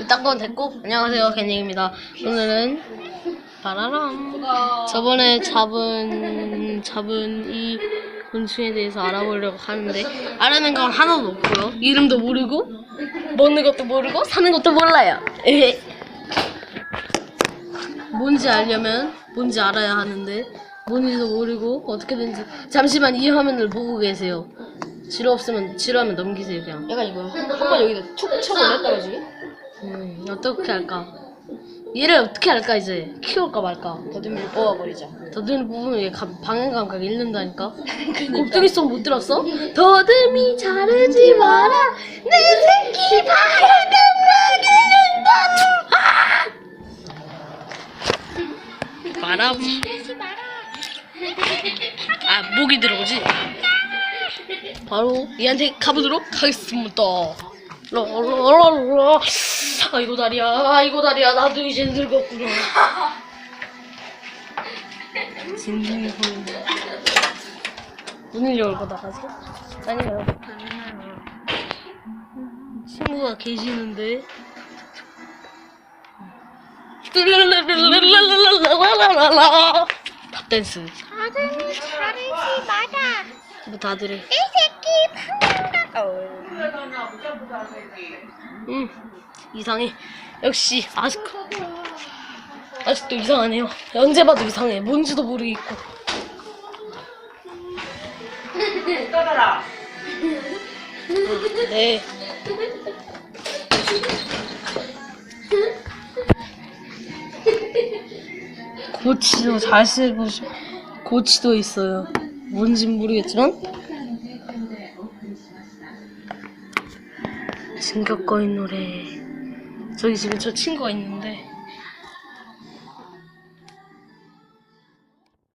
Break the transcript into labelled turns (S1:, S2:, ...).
S1: 이딴 건 됐고. 안녕하세요 겐닝입니다. 오늘은 바라람. 저번에 잡은 잡은 이 곤충에 대해서 알아보려고 하는데 아는 건 하나도 없고요. 이름도 모르고 먹는 것도 모르고 사는 것도 몰라요. 뭔지 알려면 뭔지 알아야 하는데 뭔지도 모르고 어떻게든지 잠시만 이 화면을 보고 계세요 지루 없으면 지루하면 넘기세요 그냥
S2: 약간 이거 한 번 여기다 툭 쳐볼래 떨어지게?
S1: 음, 어떻게 할까? 얘를 어떻게 할까 이제 키울까 말까?
S2: 더듬이를 뽑아버리자.
S1: 더듬이 뽑으면 얘 감- 방향 감각 잃는다니까. 곱두기송 못 들었어? 더듬이 자르지 마라 내 새끼 방향 감각 잃는다. 바람. 아 목이 들어오지? 바로 얘한테 가보도록 하겠습니다. 롤롤롤롤 아이고 다리야. 아이고 다리야. 나도 이제 늙었구나. 진동이 보인다 문을 열고 나가서 아니요. 친구가 계시는데. 랍댄스 잘르지 마라 뭐 다들 해. 이 새끼 팡. 음 이상해. 역시 아직 아직도 이상하네요. 언제 봐도 이상해. 뭔지도 모르겠고.
S2: 떠들아.
S1: 네. 고치도 잘 쓰고 싶. 고치도 있어요. 뭔진 모르겠지만. 진격거인 노래. 저기 집에 저 친구가 있는데